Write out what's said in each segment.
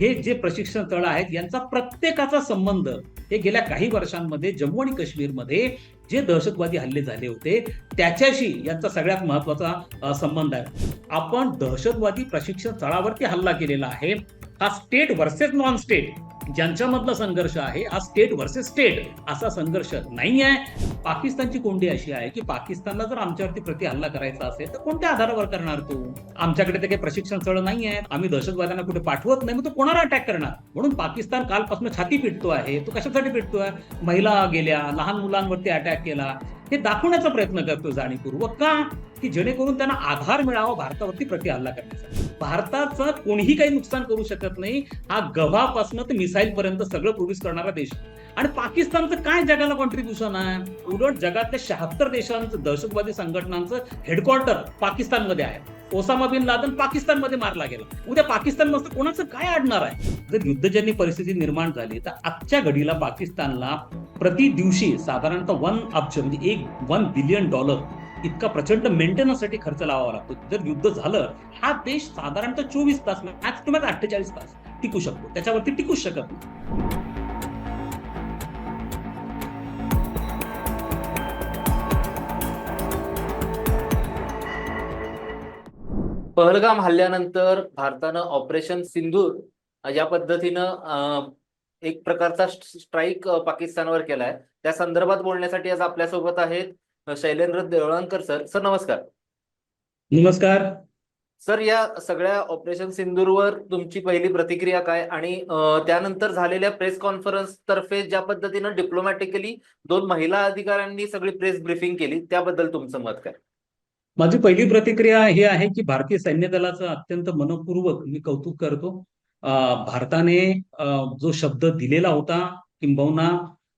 हे जे प्रशिक्षण तळ आहेत यांचा प्रत्येकाचा संबंध हे गेल्या काही वर्षांमध्ये जम्मू आणि काश्मीरमध्ये जे दहशतवादी हल्ले झाले होते त्याच्याशी यांचा सगळ्यात महत्त्वाचा संबंध आहे. आपण दहशतवादी प्रशिक्षण तळावरती हल्ला केलेला आहे हा स्टेट वर्सेस नॉन स्टेट ज्यांच्यामधला संघर्ष आहे हा स्टेट वर्सेस स्टेट असा संघर्ष नाही आहे पाकिस्तानची कोंडी अशी आहे की पाकिस्तानला जर आमच्यावरती प्रति हल्ला करायचा असेल तर कोणत्या आधारावर करणार तो? आमच्याकडे तर काही प्रशिक्षण स्थळ नाही आहे आम्ही दहशतवाद्यांना कुठे पाठवत नाही मग तो कोणाला अटॅक करणार? म्हणून पाकिस्तान कालपासून छाती पिटतो आहे. तो कशासाठी पिटतोय? महिला गेल्या लहान मुलांवरती अटॅक केला. हे दाखवण्याचा प्रयत्न करतो जाणीवपूर्वक. का? की जेणेकरून त्यांना आधार मिळावा भारतावरती प्रति हल्ला करण्याचा. भारताचं कोणीही काही नुकसान करू शकत नाही. हा गव्हापासून ते मिसाईल पर्यंत सगळं प्रोड्यूस करणारा देश आणि पाकिस्तानचं काय जगाला कॉन्ट्रीब्युशन आहे? उलट जगातल्या शहात्तर देशांचं दहशतवादी संघटनांचं हेडक्वार्टर पाकिस्तानमध्ये आहे. ओसामा बिन लादन पाकिस्तानमध्ये मारला गेला. उद्या पाकिस्तान मस्त कोणाचं काय अडणार आहे? जर युद्धजन्य परिस्थिती निर्माण झाली तर आजच्या घडीला पाकिस्तानला प्रति दिवशी साधारणतः वन अब्ज म्हणजे एक वन बिलियन डॉलर इतका प्रचंड मेंटेनन्ससाठी खर्च लावावा लागतो. जर युद्ध झालं हा देश साधारणतः चोवीस तास मॅक्स टू मॅक्स अठ्ठेचाळीस तास टिकू शकतो. त्याच्यावरती टिकूच शकत नाही. पहलगाम हल्ल्यानंतर भारतानं ऑपरेशन सिंदूर अ, या पद्धतीनं एक प्रकारचा स्ट्राईक पाकिस्तानवर केलाय. त्या संदर्भात बोलण्यासाठी आज आपल्यासोबत आहेत शैलेंद्र देवळणकर सर. सर नमस्कार. नमस्कार. सर या सगळ्या ऑपरेशन सिंदूरवर तुमची पहिली प्रतिक्रिया काय? आणि त्यानंतर झालेल्या प्रेस कॉन्फरन्स तर्फे ज्या पद्धतीनं डिप्लोमॅटिकली दोन महिला अधिकाऱ्यांनी सगळी प्रेस ब्रीफिंग केली त्याबद्दल तुमचं मत काय? माझी पहिली प्रतिक्रिया ही आहे की भारतीय सैन्य दलाचं अत्यंत मनपूर्वक मी कौतुक करतो. भारताने जो शब्द दिलेला होता किंबहुना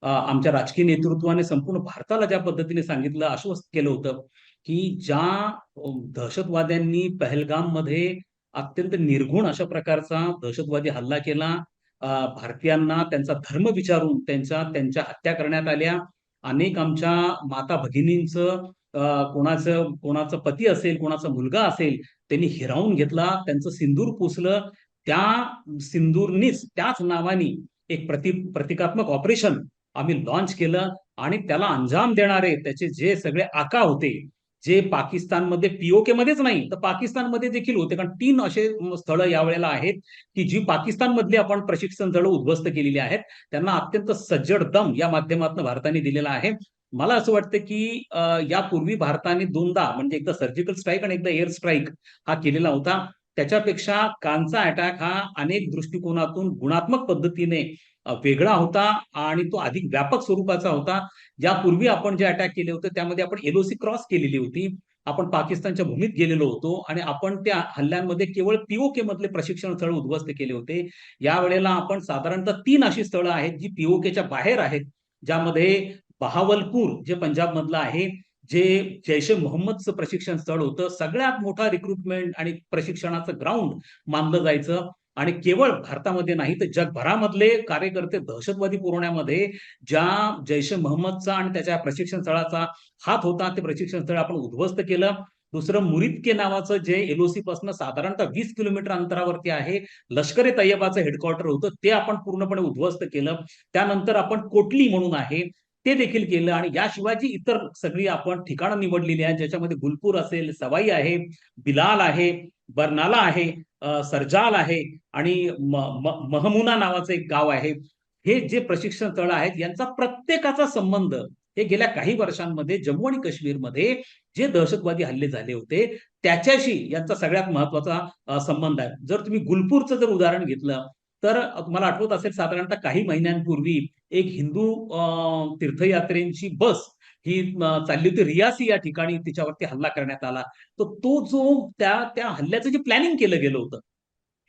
आमच्या राजकीय नेतृत्वाने संपूर्ण भारताला ज्या पद्धतीने सांगितलं आश्वस्त केलं होतं की ज्या दहशतवाद्यांनी पहलगाममध्ये अत्यंत निर्घुण अशा प्रकारचा दहशतवादी हल्ला केला. भारतीयांना त्यांचा धर्म विचारून त्यांच्या त्यांच्या हत्या करण्यात आल्या. अनेक आमच्या माता भगिनींचं कोणाचं कोणाचा पती असेल कोणाचा मुलगा असेल त्यांनी हिरावून घेतला त्यांचं सिंदूर पुसलं. त्या सिंदूरनीच त्याच नावानी एक प्रति प्रतिकात्मक ऑपरेशन आम्ही लॉन्च केलं आणि त्याला अंजाम देणारे त्याचे जे सगळे आका होते जे पाकिस्तानमध्ये पीओके मध्येच नाही तर पाकिस्तानमध्ये देखील होते. कारण तीन असे स्थळं यावेळेला आहेत की जी पाकिस्तानमधली आपण प्रशिक्षण स्थळं उद्ध्वस्त केलेली आहेत. त्यांना अत्यंत सज्जड दम या माध्यमातून भारताने दिलेला आहे. मला असं वाटतं की यापूर्वी भारताने दोनदा म्हणजे एकदा सर्जिकल स्ट्राईक आणि एकदा एअर स्ट्राईक हा केलेला होता. त्याच्यापेक्षा कानचा अटॅक हा अनेक दृष्टिकोनातून गुणात्मक पद्धतीने वेगळा होता आणि तो अधिक व्यापक स्वरूपाचा होता. यापूर्वी आपण जे अटॅक केले होते त्यामध्ये आपण एलओसी क्रॉस केलेली होती. आपण पाकिस्तानच्या भूमीत गेलेलो होतो आणि आपण त्या हल्ल्यांमध्ये केवळ पीओके मधले प्रशिक्षण स्थळ उद्ध्वस्त केले होते. यावेळेला आपण साधारणतः तीन अशी स्थळं आहेत जी पीओकेच्या बाहेर आहेत ज्यामध्ये बहावलपूर जे पंजाब मधलं आहे जे जैश ए मोहम्मदचं प्रशिक्षण स्थळ होतं सगळ्यात मोठा रिक्रुटमेंट आणि प्रशिक्षणाचं ग्राउंड मानलं जायचं. आणि केवळ भारतामध्ये नाही तर जगभरामधले कार्यकर्ते दहशतवादी पुरवण्यामध्ये ज्या जैश ए मोहम्मदचा आणि त्याच्या प्रशिक्षण स्थळाचा हात होता ते प्रशिक्षण स्थळ आपण उद्ध्वस्त केलं. दुसरं मुरिदके नावाचं जे एलओसी पासून साधारणतः वीस किलोमीटर अंतरावरती आहे लष्कर ए तय्यबाचं हेडक्वार्टर होतं ते आपण पूर्णपणे उद्ध्वस्त केलं. त्यानंतर आपण कोटली म्हणून आहे ते देखील केलं आणि याशिवाय जी इतर सगळी आपण ठिकाणं निवडलेली आहेत ज्याच्यामध्ये गुलपूर असेल सवाई आहे बिलाल आहे बर्नाला आहे सरजाल आहे आणि महमुना नावाचं एक गाव आहे. हे जे प्रशिक्षण स्थळ आहेत यांचा प्रत्येकाचा संबंध हे गेल्या काही वर्षांमध्ये जम्मू आणि काश्मीरमध्ये जे दहशतवादी हल्ले झाले होते त्याच्याशी यांचा सगळ्यात महत्त्वाचा संबंध आहे. जर तुम्ही गुलपूरचं जर उदाहरण घेतलं तर मला आठवत असेल साधारणतः काही महिन्यांपूर्वी एक हिंदू तीर्थयात्रेंची बस ही चालली होती रियासी या ठिकाणी तिच्यावरती हल्ला करण्यात आला. तर तो जो त्या त्या हल्ल्याचं जे प्लॅनिंग केलं गेलं होतं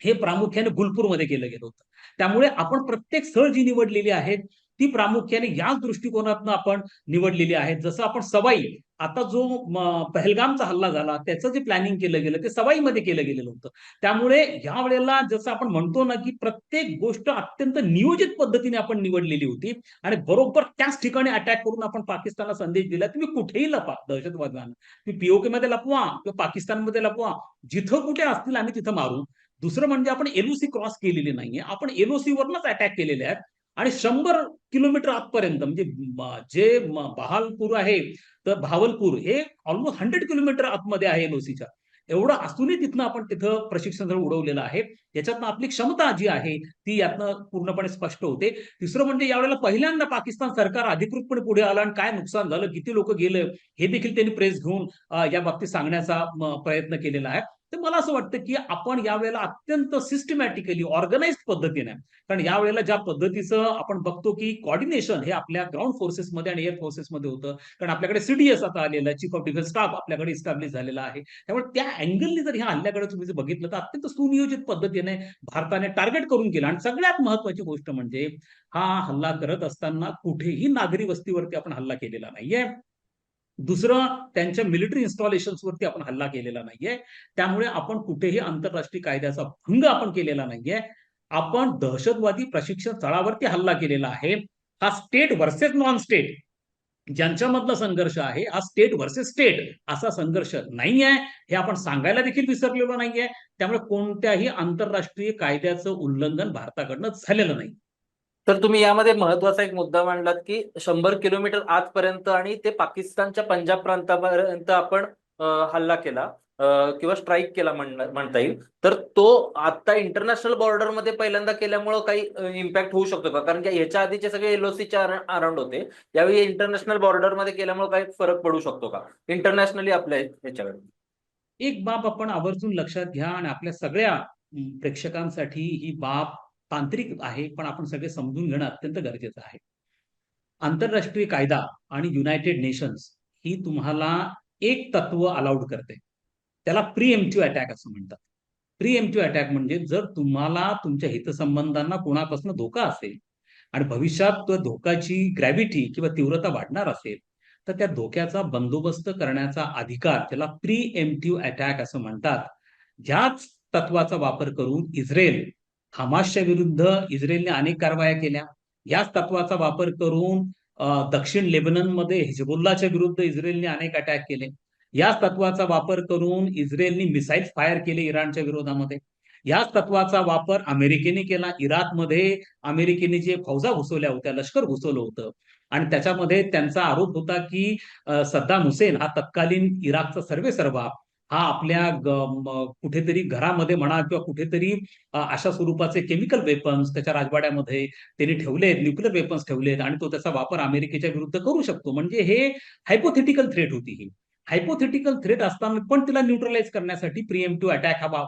हे प्रामुख्याने गुलपूरमध्ये केलं गेलं होतं. त्यामुळे आपण प्रत्येक स्थळ जी निवडलेली आहेत ती प्रामुख्याने याच दृष्टिकोनातून आपण निवडलेली आहेत. जसं आपण सवाई आता जो पहलगामचा हल्ला झाला त्याचं जे प्लॅनिंग केलं गेलं ते सवाईमध्ये केलं गेलेलं होतं. त्यामुळे या वेळेला जसं आपण म्हणतो ना की प्रत्येक गोष्ट अत्यंत नियोजित पद्धतीने आपण निवडलेली होती आणि बरोबर त्याच ठिकाणी अटॅक करून आपण पाकिस्तानला संदेश दिला तुम्ही कुठेही लपा दहशतवाद्यांना तुम्ही पीओके मध्ये लपवा किंवा पाकिस्तानमध्ये लपवा. जिथं कुठे असतील आम्ही तिथं मारू. दुसरं म्हणजे आपण एलओसी क्रॉस केलेली नाहीये. आपण एलओसी वरनच अटॅक केलेले आहेत. आणि शंभर किलोमीटर आतपर्यंत म्हणजे जे बहालपूर आहे तर भावलपूर हे ऑलमोस्ट हंड्रेड किलोमीटर आतमध्ये आहे एनओसीच्या एवढं असूनही तिथनं आपण तिथं प्रशिक्षण उडवलेलं आहे. याच्यातनं आपली क्षमता जी आहे ती यातनं पूर्णपणे स्पष्ट होते. तिसरं म्हणजे यावेळेला पहिल्यांदा पाकिस्तान सरकार अधिकृतपणे पुढे आलं आणि काय नुकसान झालं किती लोक गेले हे देखील त्यांनी प्रेस घेऊन या बाबतीत सांगण्याचा प्रयत्न केलेला आहे. तर मला असं वाटतं की आपण यावेळेला अत्यंत सिस्टमॅटिकली ऑर्गनाइज पद्धतीने कारण यावेळेला ज्या पद्धतीचं आपण बघतो की कॉर्डिनेशन हे आपल्या ग्राउंड फोर्सेसमध्ये आणि एअर फोर्सेसमध्ये होतं. कारण आपल्याकडे सीडीएस आता आलेलं आहे चीफ ऑफ डिफेन्स स्टाफ आपल्याकडे इस्टॅब्लिश झालेला आहे. त्यामुळे त्या अँगलनी जर ह्या हल्ल्याकडे तुम्ही जर बघितलं तर अत्यंत सुनियोजित पद्धतीने भारताने टार्गेट करून केलं. आणि सगळ्यात महत्वाची गोष्ट म्हणजे हा हल्ला करत असताना कुठेही नागरी वस्तीवरती आपण हल्ला केलेला नाहीये. दुसरं त्यांच्या मिलिटरी इन्स्टॉलेशन्सवरती आपण हल्ला केलेला नाहीये. त्यामुळे आपण कुठेही आंतरराष्ट्रीय कायद्याचा भंग आपण केलेला नाहीये. आपण दहशतवादी प्रशिक्षण स्थळावरती हल्ला केलेला आहे. हा स्टेट वर्सेस नॉन स्टेट ज्यांच्यामधला संघर्ष आहे हा स्टेट वर्सेस स्टेट असा संघर्ष नाही आहे हे आपण सांगायला देखील विसरलेलो नाहीये. त्यामुळे कोणत्याही आंतरराष्ट्रीय कायद्याचं उल्लंघन भारताकडनं झालेलं नाही. तर तुम्ही यामध्ये महत्त्वाचा एक मुद्दा मांडलात की शंभर किलोमीटर आजपर्यंत आणि ते पाकिस्तानच्या पंजाब प्रांतापर्यंत आपण हल्ला केला किंवा स्ट्राईक केला म्हणता येईल. तर तो आता इंटरनॅशनल बॉर्डरमध्ये पहिल्यांदा केल्यामुळं काही इम्पॅक्ट होऊ शकतो का? कारण की ह्याच्या आधीचे सगळे एलओसीचे अराउंड होते. यावेळी इंटरनॅशनल बॉर्डरमध्ये केल्यामुळे काही फरक पडू शकतो का? इंटरनॅशनली आपल्या ह्याच्याकडे एक बाब आपण आवर्जून लक्षात घ्या आणि आपल्या सगळ्या प्रेक्षकांसाठी ही बाब तांत्रिक आहे पण आपण सगळे समजून घेणं अत्यंत गरजेचं आहे. आंतरराष्ट्रीय कायदा आणि युनायटेड नेशन्स ही तुम्हाला एक तत्व अलाउड करते. त्याला प्री एमटीव्ह अटॅक असं म्हणतात. प्री एमटीव्ह अटॅक म्हणजे जर तुम्हाला तुमच्या हितसंबंधांना कोणापासून धोका असेल आणि भविष्यात तो धोकाची ग्रॅव्हिटी किंवा तीव्रता वाढणार असेल तर त्या धोक्याचा बंदोबस्त करण्याचा अधिकार त्याला प्री एमटीव्ह अटॅक असं म्हणतात. ह्याच तत्वाचा वापर करून इस्रायल हमासच्या विरुद्ध इस्रायलने अनेक कारवाया केल्या. याच तत्वाचा वापर करून दक्षिण लेबननमध्ये हिजबुल्लाच्या विरुद्ध इस्रायलने अनेक अटॅक केले. याच तत्वाचा वापर करून इस्रायलने मिसाईल फायर केले इराणच्या विरोधामध्ये. याच तत्वाचा वापर अमेरिकेने केला. इराकमध्ये अमेरिकेने जे फौजा घुसवल्या होत्या लष्कर घुसवलं होतं. आणि त्याच्यामध्ये त्यांचा आरोप होता की सद्दाम हुसेन हा तत्कालीन इराकचा सर्वे सर्वा हा आपल्या कुठेतरी घरामध्ये म्हणा किंवा कुठेतरी अशा स्वरूपाचे केमिकल वेपन्स त्याच्या राजवाड्यामध्ये त्यांनी ठेवलेत न्यूक्लिअर वेपन्स ठेवलेत आणि तो त्याचा वापर अमेरिकेच्या विरुद्ध करू शकतो. म्हणजे हे हायपोथेटिकल थ्रेट होती ही. हायपोथेटिकल थ्रेट असताना पण तिला न्यूट्रलाइज करण्यासाठी प्रिएम्प्टिव्ह अटॅक हा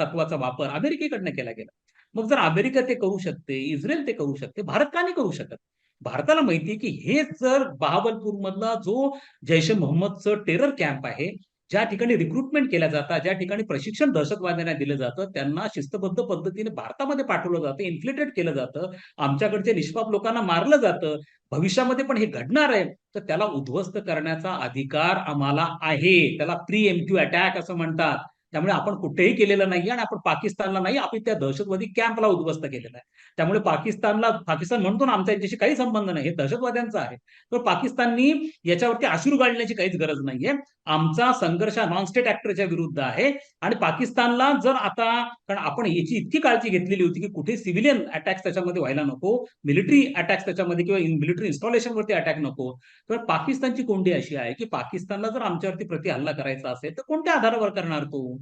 तत्वाचा वापर अमेरिकेकडनं केला गेला. मग जर अमेरिका ते करू शकते इस्रायल ते करू शकते भारत का नाही करू शकत? भारताला माहितीये की हेच जर बहाबलपूर मधला जो जैश मोहम्मदचं टेरर कॅम्प आहे ज्या ठिकाणी रिक्रुटमेंट केल्या जातात ज्या ठिकाणी प्रशिक्षण दहशतवाद्यांना दिलं जातं त्यांना शिस्तबद्ध पद्धतीने भारतामध्ये पाठवलं जातं इन्फ्लेटेड केलं जातं आमच्याकडच्या निष्पाप लोकांना मारलं जातं. भविष्यामध्ये पण हे घडणार आहे. तर त्याला उद्ध्वस्त करण्याचा अधिकार आम्हाला आहे. त्याला प्री एम्प्टिव्ह अटॅक असं म्हणतात. त्यामुळे आपण कुठेही केलेलं नाही आणि आपण पाकिस्तानला नाही आपण त्या दहशतवादी कॅम्पला उद्ध्वस्त केलेलं आहे. त्यामुळे पाकिस्तानला पाकिस्तान म्हणतो ना आमचा यांच्याशी काही संबंध नाही. हे दहशतवाद्यांचा आहे. तर पाकिस्ताननी याच्यावरती आश्रू गाळण्याची काहीच गरज नाहीये. आमचा संघर्ष नॉन स्टेट ऍक्टरच्या विरुद्ध आहे. आणि पाकिस्तानला जर आता कारण आपण याची इतकी काळजी घेतलेली होती की कुठे सिव्हिलियन अटॅक्स त्याच्यामध्ये व्हायला नको मिलिटरी अटॅक्स त्याच्यामध्ये किंवा मिलिटरी इन्स्टॉलेशन वरती अटॅक नको तर पाकिस्तानची कोंडी अशी आहे की पाकिस्तानला जर आमच्यावरती प्रति हल्ला करायचा असेल तर कोणत्या आधारावर करणार तो?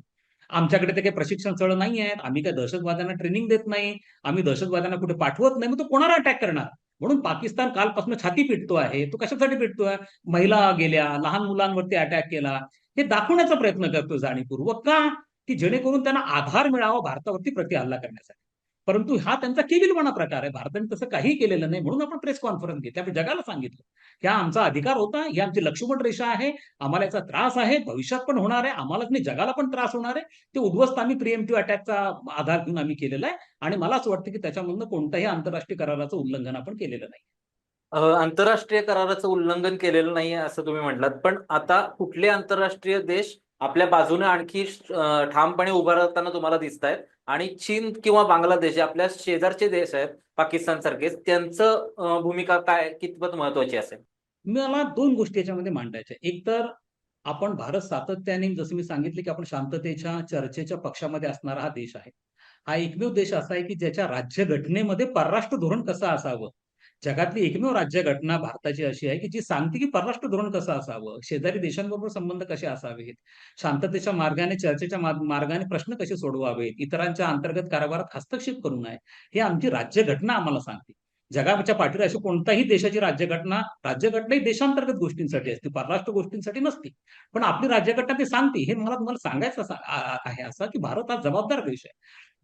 आमच्याकडे ते काही प्रशिक्षण स्थळ नाही आहेत आम्ही काही दहशतवाद्यांना ट्रेनिंग देत नाही. आम्ही दहशतवाद्यांना कुठे पाठवत नाही. मग तो कोणाला अटॅक करणार? म्हणून पाकिस्तान कालपासून छाती पिटतो आहे. तो कशासाठी पिटतोय महिला गेल्या लहान मुलांवरती अटॅक केला. हे दाखवण्याचा प्रयत्न करतो जाणीवपूर्वक का? की जेणेकरून त्यांना आधार मिळावा भारतावरती प्रति हल्ला करण्यासाठी. परंतु हा त्यांचा केविलपणा प्रकार आहे. भारताने तसं काही केलेलं नाही म्हणून आपण प्रेस कॉन्फरन्स घेतली. आपण जगाला सांगितलं. की हा आमचा अधिकार होता ही आमची लक्ष्मण रेषा आहे आम्हाला याचा त्रास आहे भविष्यात पण होणार आहे आम्हालाच नाही जगाला पण त्रास होणार आहे. ते उद्ध्वस्त आम्ही प्रिएमटिव्ह अटॅकचा आधार घेऊन आम्ही केलेला आहे. आणि मला असं वाटतं की त्याच्यामधनं कोणत्याही आंतरराष्ट्रीय कराराचं उल्लंघन आपण केलेलं नाही. आंतरराष्ट्रीय कराराचं उल्लंघन केलेलं नाहीये असं तुम्ही म्हटलात. पण आता कुठले आंतरराष्ट्रीय देश आपल्या बाजूने आणखी ठामपणे उभा राहताना तुम्हाला दिसत आहेत आणि चीन किंवा बांगलादेश जे आपल्या शेजारचे देश आहेत पाकिस्तान सारखे त्यांचं भूमिका काय कितपत महत्वाची असेल? मला दोन गोष्टी याच्यामध्ये मांडायच्या एक तर आपण भारत सातत्याने जसं मी सांगितले की आपण शांततेच्या चर्चेच्या पक्षामध्ये असणारा हा देश आहे. हा एकमेव देश असा आहे की ज्याच्या राज्यघटनेमध्ये परराष्ट्र धोरण कसं असावं? जगातली एकमेव राज्यघटना भारताची अशी आहे की जी सांगते की परराष्ट्र धोरण कसं असावं शेजारी देशांबरोबर संबंध कसे असावेत शांततेच्या मार्गाने चर्चेच्या मार्गाने प्रश्न कसे सोडवावेत इतरांच्या अंतर्गत कारभारात हस्तक्षेप करू नये हे आमची राज्यघटना आम्हाला सांगते. जगाच्या पाठीवर अशी कोणत्याही देशाची राज्यघटना राज्यघटना ही देशांतर्गत गोष्टींसाठी असते परराष्ट्र गोष्टींसाठी नसते. पण आपली राज्यघटना ते सांगते. हे मला तुम्हाला सांगायचं आहे असं की भारत हा जबाबदार देश आहे.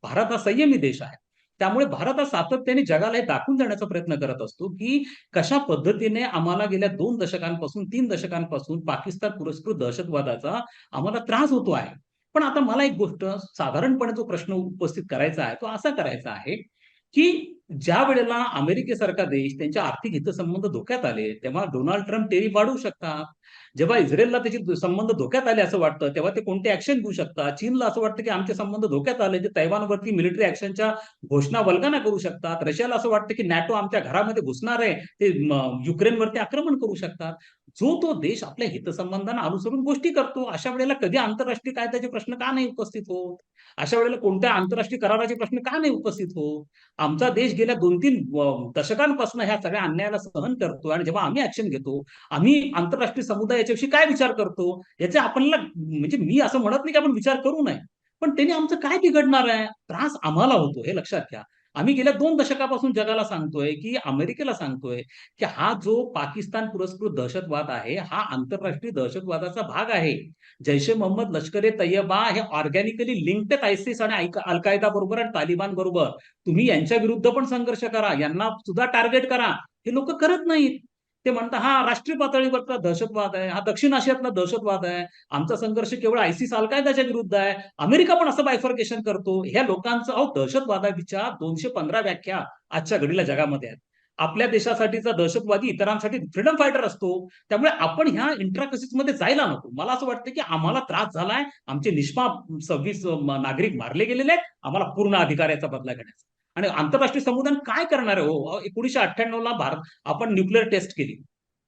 भारत हा संयमी देश आहे. त्यामुळे भारत हा सातत्याने जगाला हे दाखवून देण्याचा प्रयत्न करत असतो की कशा पद्धतीने आम्हाला गेल्या दोन दशकांपासून तीन दशकांपासून पाकिस्तान पुरस्कृत दहशतवादाचा आम्हाला त्रास होतो आहे. पण आता मला एक गोष्ट साधारणपणे जो प्रश्न उपस्थित करायचा आहे तो असा करायचा आहे की ज्या वेळेला अमेरिकेसारखा देश त्यांच्या आर्थिक हितसंबंध धोक्यात आले तेव्हा डोनाल्ड ट्रम्प टेरी वाढवू शकतात. जेव्हा इस्रायलला त्याचे संबंध धोक्यात आले असं वाटतं तेव्हा ते कोणते ऍक्शन घेऊ शकतात? चीनला असं वाटतं की आमचे संबंध धोक्यात आले ते तैवानवरती मिलिटरी ऍक्शनच्या घोषणा वल्गना करू शकतात. रशियाला असं वाटतं की नॅटो आमच्या घरामध्ये घुसणार आहे ते युक्रेनवरती आक्रमण करू शकतात. जो तो देश आपल्या हितसंबंधांना अनुसरून गोष्टी करतो अशा वेळेला कधी आंतरराष्ट्रीय कायद्याचे प्रश्न का नाही उपस्थित होत? अशा वेळेला कोणत्या आंतरराष्ट्रीय कराराचे प्रश्न का नाही उपस्थित होत? आमचा देश गेल्या दोन तीन दशकांपासून ह्या सगळ्या अन्यायाला सहन करतो आणि जेव्हा आम्ही ऍक्शन घेतो आम्ही आंतरराष्ट्रीय समुदाय याच्याविषयी काय विचार करतो? याचे आपल्याला म्हणजे मी असं म्हणत नाही की आपण विचार करू नये. पण त्यांनी आमचं काय बिघडणार आहे? त्रास आम्हाला होतो हे लक्षात घ्या. आम्ही गेल्या दोन दशकापासून जगाला सांगतोय की अमेरिकेला सांगतोय की हा जो पाकिस्तान पुरस्कृत दहशतवाद आहे हा आंतरराष्ट्रीय दहशतवादाचा भाग आहे. जैश ए मोहम्मद लष्कर ए तय्यबा हे ऑर्गॅनिकली लिंक्ड आयसिस आणि अल कायदा बरोबर आणि तालिबान बरोबर. तुम्ही यांच्या विरुद्ध पण संघर्ष करा यांना सुद्धा टार्गेट करा. हे लोक करत नाहीत. ते म्हणतात हा राष्ट्रीय पातळीवरचा दहशतवाद आहे हा दक्षिण आशियातला दहशतवाद आहे आमचा संघर्ष केवळ आयसीस अल कायदाच्या विरुद्ध आहे अमेरिका पण असं बायफर्केशन करतो. ह्या लोकांचं अहो दहशतवादाविच्या दोनशे पंधरा व्याख्या आजच्या घडीला जगामध्ये आहेत. आपल्या देशासाठीचा दहशतवादी इतरांसाठी फ्रीडम फायटर असतो. त्यामुळे आपण ह्या इंट्राकसिसमध्ये जायला नको. मला असं वाटतं की आम्हाला त्रास झालाय आमचे निष्पाप सव्वीस नागरिक मारले गेलेले आहेत आम्हाला पूर्ण अधिकाराचा बदला घेण्याचा. आणि आंतरराष्ट्रीय समुदाय काय करणार आहे? हो एकोणीशे अठ्ठ्याण्णव ला भारत आपण न्यूक्लिअर टेस्ट केली.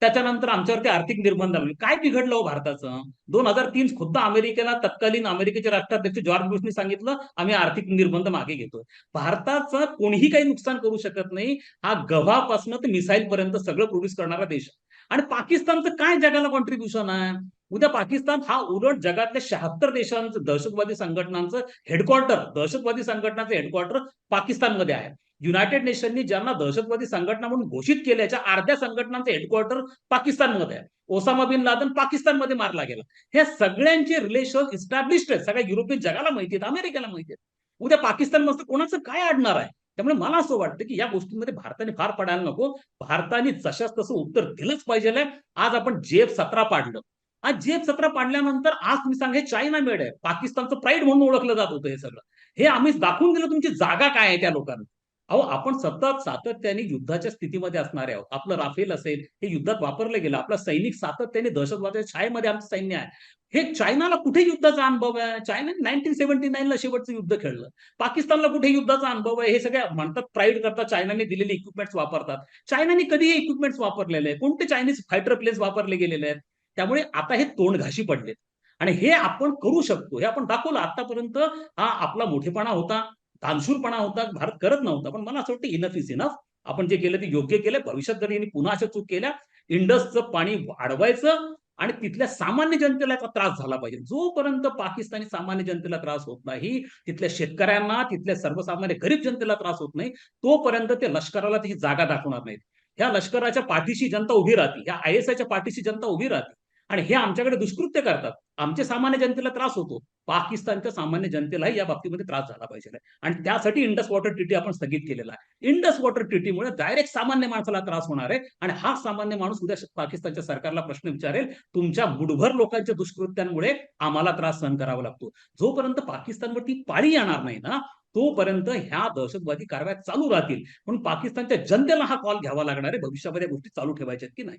त्याच्यानंतर आमच्यावरती आर्थिक निर्बंध आले काय बिघडलं हो भारताचं? दोन हजार तीन खुद्द अमेरिकेला तत्कालीन अमेरिकेचे राष्ट्राध्यक्ष जॉर्ज बुशनी सांगितलं आम्ही आर्थिक निर्बंध मागे घेतोय. भारताचं कोणीही काही नुकसान करू शकत नाही. हा गव्हापासून ते मिसाईल पर्यंत सगळं प्रोड्यूस करणारा देश आणि पाकिस्तानचं काय जगाला कॉन्ट्रीब्युशन आहे? उद्या पाकिस्तान हा उलट जगातल्या शहात्तर देशांचं दहशतवादी संघटनांचं हेडक्वार्टर दहशतवादी संघटनाचं हेडक्वार्टर पाकिस्तानमध्ये आहे. युनायटेड नेशननी ज्यांना दहशतवादी संघटना म्हणून घोषित केल्याच्या अर्ध्या संघटनांचं हेडक्वार्टर पाकिस्तानमध्ये आहे. ओसामा बिन लादन पाकिस्तानमध्ये मारला गेला. हे सगळ्यांचे रिलेशन इस्टॅब्लिश्ड आहेत. सगळ्या युरोपियन जगाला माहिती आहेत अमेरिकेला माहिती आहेत. उद्या पाकिस्तान मस्त कोणाचं काय अडणार आहे? त्यामुळे मला असं वाटतं की या गोष्टींमध्ये भारताने फार पडायला नको. भारताने जशाच तसं उत्तर दिलंच पाहिजे आज आपण जेफ सतरा पाडलं. आज जे सत्र पाडल्यानंतर आज तुम्ही सांगा हे चायना मेड आहे. पाकिस्तानचं प्राईड म्हणून ओळखलं जात होतं हे सगळं. हे आम्ही दाखवून दिलं तुमची जागा काय आहे त्या लोकांना. अहो आपण सतत सातत्याने युद्धाच्या स्थितीमध्ये असणारे आहोत. आपलं राफेल असेल हे युद्धात वापरलं गेलं. आपला सैनिक सातत्याने दहशतवादाच्या छायेमध्ये आमचं सैन्य आहे. हे चायनाला कुठे युद्धाचा अनुभव आहे? चायनाने नाईन्टीन सेव्हन्टी नाईनला शेवटचं युद्ध खेळलं. पाकिस्तानला कुठे युद्धाचा अनुभव आहे? हे सगळ्या म्हणतात प्राईड करतात चायनाने दिलेले इक्विपमेंट्स वापरतात. चायनाने कधी हे इक्विपमेंट्स वापरलेले आहे कोणते चायनीज फायटर प्लेन्स वापरले गेलेले आहेत? त्यामुळे आता हे तोंड घाशी पडलेत. आणि हे आपण करू शकतो. हे आपण दाखवलं. आतापर्यंत हा आपला मोठेपणा होता दानशूरपणा होता भारत करत नव्हता. पण मला असं वाटतं इनफ इज इनफ आपण जे केलं ते योग्य केलं. भविष्यात जर यांनी पुन्हा अशा चूक केल्या इंडसचं पाणी वाढवायचं आणि तिथल्या सामान्य जनतेला याचा त्रास झाला पाहिजे. जोपर्यंत पाकिस्तानी सामान्य जनतेला त्रास होत नाही तिथल्या शेतकऱ्यांना तिथल्या सर्वसामान्य गरीब जनतेला त्रास होत नाही तोपर्यंत ते लष्कराला ती जागा दाखवणार नाहीत. ह्या लष्कराच्या पाठीशी जनता उभी राहते. ह्या आय एस आयच्या पाठीशी जनता उभी राहते. आणि हे आमच्याकडे दुष्कृत्य करतात. आमच्या सामान्य जनतेला त्रास होतो. पाकिस्तानच्या सामान्य जनतेलाही या बाबतीमध्ये त्रास झाला पाहिजे. आणि त्यासाठी इंडस वॉटर टीटी आपण स्थगित केलेला आहे. इंडस वॉटर ट्रिटीमुळे डायरेक्ट सामान्य माणसाला त्रास होणार आहे. आणि हा सामान्य माणूस उद्या पाकिस्तानच्या सरकारला प्रश्न विचारेल तुमच्या मुठभर लोकांच्या दुष्कृत्यांमुळे आम्हाला त्रास सहन करावा लागतो. जोपर्यंत पाकिस्तानवरती पाळी येणार नाही ना तोपर्यंत ह्या दहशतवादी कारवाया चालू राहतील. म्हणून पाकिस्तानच्या जनतेला हा कॉल घ्यावा लागणार आहे. भविष्यामध्ये गोष्टी चालू ठेवायच्या की नाही?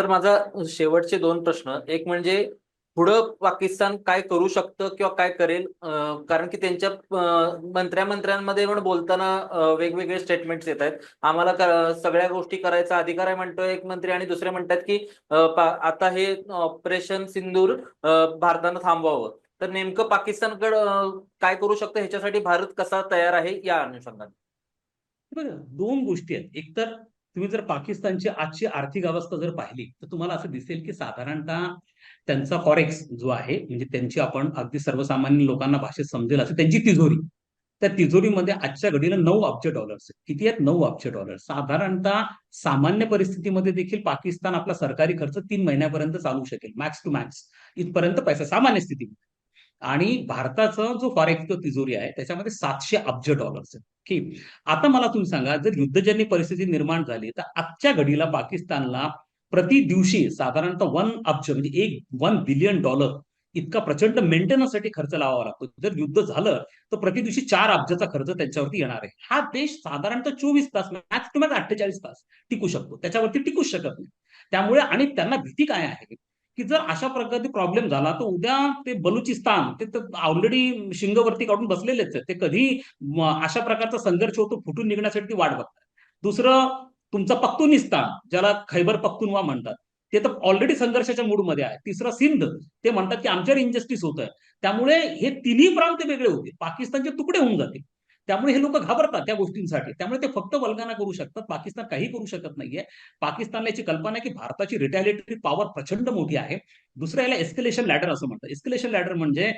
तर माझा शेवटचे दोन प्रश्न. एक म्हणजे पुढं पाकिस्तान काय करू शकतं किंवा काय करेल? कारण की त्यांच्या मंत्र्या मंत्र्यांमध्ये पण बोलताना वेगवेगळे स्टेटमेंट्स येत आहेत. आम्हाला सगळ्या गोष्टी करायचा अधिकार आहे म्हणतोय एक मंत्री आणि दुसरे म्हणतात की आता हे ऑपरेशन सिंदूर भारतानं थांबवावं. तर नेमकं पाकिस्तानकडं काय करू शकतं? ह्याच्यासाठी भारत कसा तयार आहे? या अनुषंगाने. बरं दोन गोष्टी आहेत. एकतर तुम्ही जर पाकिस्तानची आजची आर्थिक अवस्था जर पाहिली तर तुम्हाला असं दिसेल की साधारणतः त्यांचा फॉरेक्स जो आहे म्हणजे त्यांची आपण अगदी सर्वसामान्य लोकांना भाषेत समजेल असं त्यांची तिजोरी. त्या तिजोरीमध्ये आजच्या घडीला नऊ अब्ज डॉलर्स आहेत. किती आहेत? नऊ अब्ज डॉलर्स साधारणतः सामान्य परिस्थितीमध्ये देखील पाकिस्तान आपला सरकारी खर्च तीन महिन्यापर्यंत चालू शकेल मॅक्स टू मॅक्स इथपर्यंत पैसा सामान्य स्थितीमध्ये. आणि भारताचा जो फॉरेक्स तिजोरी आहे त्याच्यामध्ये सातशे अब्ज डॉलर्स आहेत. ठीक आता मला तुम्ही सांगा जर युद्धजन्य परिस्थिती निर्माण झाली तर आजच्या घडीला पाकिस्तानला प्रति दिवशी साधारणतः वन अब्ज म्हणजे एक वन बिलियन डॉलर इतका प्रचंड मेंटेनन्ससाठी खर्च लावावा लागतो. जर युद्ध झालं तर प्रति दिवशी चार अब्जाचा खर्च त्यांच्यावरती येणार आहे. हा देश साधारणतः चोवीस तास मॅक्स टू मॅक्स अठ्ठेचाळीस तास टिकू शकतो. त्याच्यावरती टिकूच शकत नाही. त्यामुळे आणि त्यांना भीती काय आहे? की जर अशा प्रकारचे प्रॉब्लेम झाला तर उद्या ते बलुचिस्तान ते तर ऑलरेडी शिंगवरती काढून बसलेलेच आहेत. ते कधी अशा प्रकारचा संघर्ष होतो फुटून निघण्यासाठी ती वाट बघतात. दुसरं तुमचं पख्तुनिस्तान ज्याला खैबर पख्तुनवा म्हणतात ते तर ऑलरेडी संघर्षाच्या मूडमध्ये आहे. तिसरं सिंध ते म्हणतात की आमच्यावर इनजस्टिस होत आहे त्यामुळे हे तिन्ही प्रांत वेगळे होते. पाकिस्तानचे तुकडे होऊन जाते त्यामुळे हे लोक घाबरतात त्या गोष्टींसाठी. त्यामुळे ते फक्त वल्गना करू शकतात. पाकिस्तान काही करू शकत नाहीये. पाकिस्तानला याची कल्पना आहे की भारताची रिटॅलिटरी पॉवर प्रचंड मोठी आहे. दुसऱ्या याला एस्केलेशन लॅडर असं म्हणतात. एस्केलेशन लॅडर म्हणजे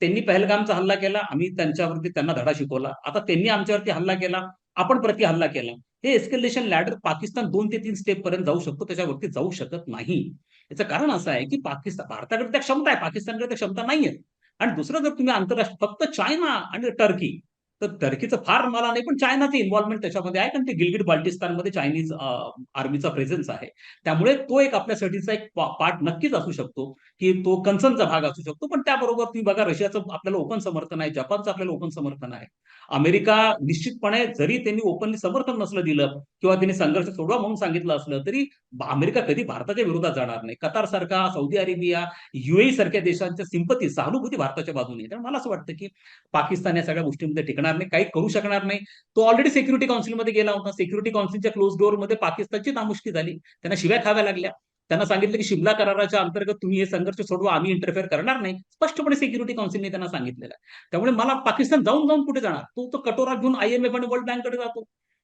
त्यांनी पहलगामचा हल्ला केला आम्ही त्यांच्यावरती त्यांना धडा शिकवला. आता त्यांनी आमच्यावरती हल्ला केला आपण प्रति हल्ला केला. हे एस्केलेशन लॅडर पाकिस्तान दोन ते तीन स्टेप पर्यंत जाऊ शकतो त्याच्यावरती जाऊ शकत नाही. याचं कारण असं आहे की पाकिस्तान भारताकडे त्या क्षमता आहे. पाकिस्तानकडे त्या क्षमता नाहीये. आणि दुसरं जर तुम्ही आंतरराष्ट्रीय फक्त चायना आणि टर्की तर टर्कीचं फार मला नाही पण चायनाचे इन्व्हॉल्वमेंट त्याच्यामध्ये आहे कारण ते गिलगिट बाल्टिस्तानमध्ये चायनीज आर्मीचा प्रेझेन्स आहे. त्यामुळे तो एक आपल्यासाठीचा एक पार्ट नक्कीच असू शकतो की तो कन्सर्नचा भाग असू शकतो पण त्याबरोबर तुम्ही बघा रशियाचं आपल्याला ओपन समर्थन आहे जपानचं आपल्याला ओपन समर्थन आहे. अमेरिका निश्चितपणे जरी त्यांनी ओपनली समर्थन नसलं दिलं किंवा त्यांनी संघर्ष सोडवा म्हणून सांगितलं असलं तरी अमेरिका कधी भारताच्या विरोधात जाणार नाही. कतार सारखा सौदी अरेबिया युएई सारख्या देशांच्या सिंपती सहानुभूती भारताच्या बाजूने आहे. त्यामुळे मला असं वाटतं की पाकिस्तान या सगळ्या गोष्टींमध्ये टिकणार नाही काही करू शकणार नाही. तो ऑलरेडी सिक्युरिटी काउन्सिलमध्ये गेला होता. सिक्युरिटी काउन्सिलच्या क्लोज डोअरमध्ये पाकिस्तानची नामुष्की झाली. त्यांना शिव्या खाव्या लागल्या. त्यांना सांगितलं की शिमला कराराच्या अंतर्गत तुम्ही हे संघर्ष सोडवा आम्ही इंटरफेअर करणार नाही. स्पष्टपणे सिक्युरिटी काउन्सिलने त्यांना सांगितलेलं आहे. त्यामुळे मला पाकिस्तान जाऊन जाऊन कुठे जाणार? तो तो कटोरा घेऊन आयएमएफ आणि वर्ल्ड बँककडे जातो.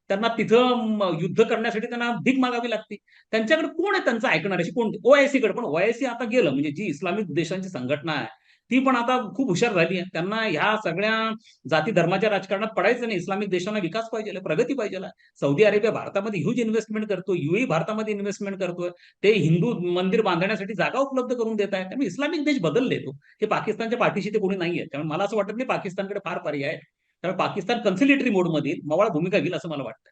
त्यांना तिथं युद्ध करण्यासाठी त्यांना भीक मागावी लागते. त्यांच्याकडे कोण आहे? त्यांचं ऐकणार अशी कोण? ओआयसी कडे पण ओआयसी आता गेलं. म्हणजे जी इस्लामिक देशांची संघटना आहे ती पण आता खूप हुशार झाली आहे. त्यांना ह्या सगळ्या जाती धर्माच्या राजकारणात पडायचं नाही. इस्लामिक देशांना विकास पाहिजे प्रगती पाहिजे सौदी अरेबिया भारतामध्ये ह्यूज इन्व्हेस्टमेंट करतो युएई भारतामध्ये इन्व्हेस्टमेंट करतोय. ते हिंदू मंदिर बांधण्यासाठी जागा उपलब्ध करून देत आहे. त्यामुळे इस्लामिक देश बदलले तो. हे पाकिस्तानच्या पाठीशी ते कोणी नाहीये. त्यामुळे मला असं वाटत नाही पाकिस्तानकडे फार पर्याय आहे. त्यामुळे पाकिस्तान कन्सिलेटरी मोडमधील मवाळ भूमिका घेईल असं मला वाटतं.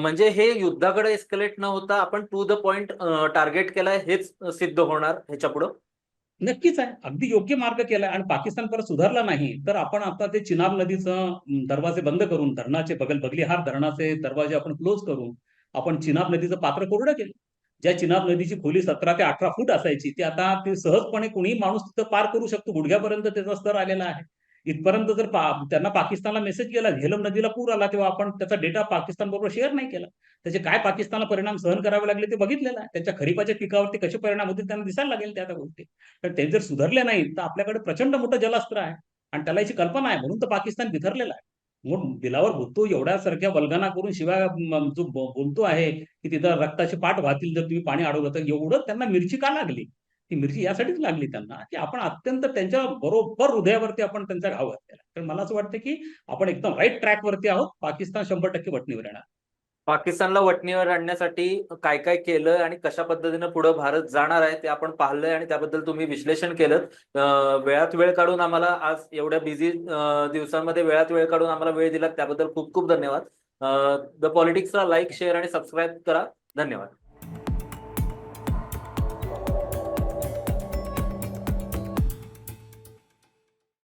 म्हणजे हे युद्धाकडे एस्कलेट न होता आपण टू द पॉइंट टार्गेट केलाय हेच सिद्ध होणार ह्याच्या पुढं नक्कीच आहे. अगदी योग्य मार्ग केलाय आणि पाकिस्तान परत सुधारला नाही तर आपण आता ते चिनाब नदीचं दरवाजे बंद करून धरणाचे बगल बगलीहार धरणाचे दरवाजे आपण क्लोज करून आपण चिनाब नदीचं पात्र कोरडं केलं. ज्या चिनाब नदीची खोली सतरा ते अठरा फूट असायची ती आता ते सहजपणे कुणीही माणूस तिथं पार करू शकतो. गुडघ्यापर्यंत त्याचा स्तर आलेला आहे. इथपर्यंत जर पा- त्यांना पाकिस्तानला मेसेज केला झेलम नदीला पूर आला तेव्हा आपण त्याचा डेटा पाकिस्तान बरोबर शेअर नाही केला. त्याचे काय पाकिस्तानला परिणाम सहन करावे लागले ते बघितलेलं आहे. त्यांच्या खरीपाच्या पिकावरती कसे परिणाम होतील त्यांना दिसायला लागेल त्या त्या गोष्टी. तर ते जर सुधारले नाही तर आपल्याकडे प्रचंड मोठं जलास्त्र आहे आणि त्याला याची कल्पना आहे. म्हणून तर पाकिस्तान बिथरलेला आहे. मग दिलावर बोलतो एवढ्यासारख्या वल्गना करून शिवाय जो बोलतो आहे की तिथं रक्ताचे पाठ वाहतील जर तुम्ही पाणी अडवलं तर एवढं त्यांना मिरची का लागली? ती मिरची यासाठीच लागली त्यांना की आपण अत्यंत त्यांच्या बरोबर हृदयावरती आपण त्यांचा घाव घातलेला तर मला असं वाटतं की आपण एकदम राईट ट्रॅकवरती आहोत. पाकिस्तान शंभर टक्के वटणीवर येणार. पाकिस्तानला वटणीवर आणण्यासाठी काय काय केलं आणि कशा पद्धतीनं पुढे भारत जाणार आहे ते आपण पाहिलंय आणि त्याबद्दल तुम्ही विश्लेषण केलं वेळात वेळ काढून आम्हाला आज एवढ्या बिझी दिवसांमध्ये वेळात वेळ काढून आम्हाला वेळ दिला त्याबद्दल खूप खूप धन्यवाद. द पॉलिटिक्सला लाईक शेअर आणि सबस्क्राईब करा. धन्यवाद.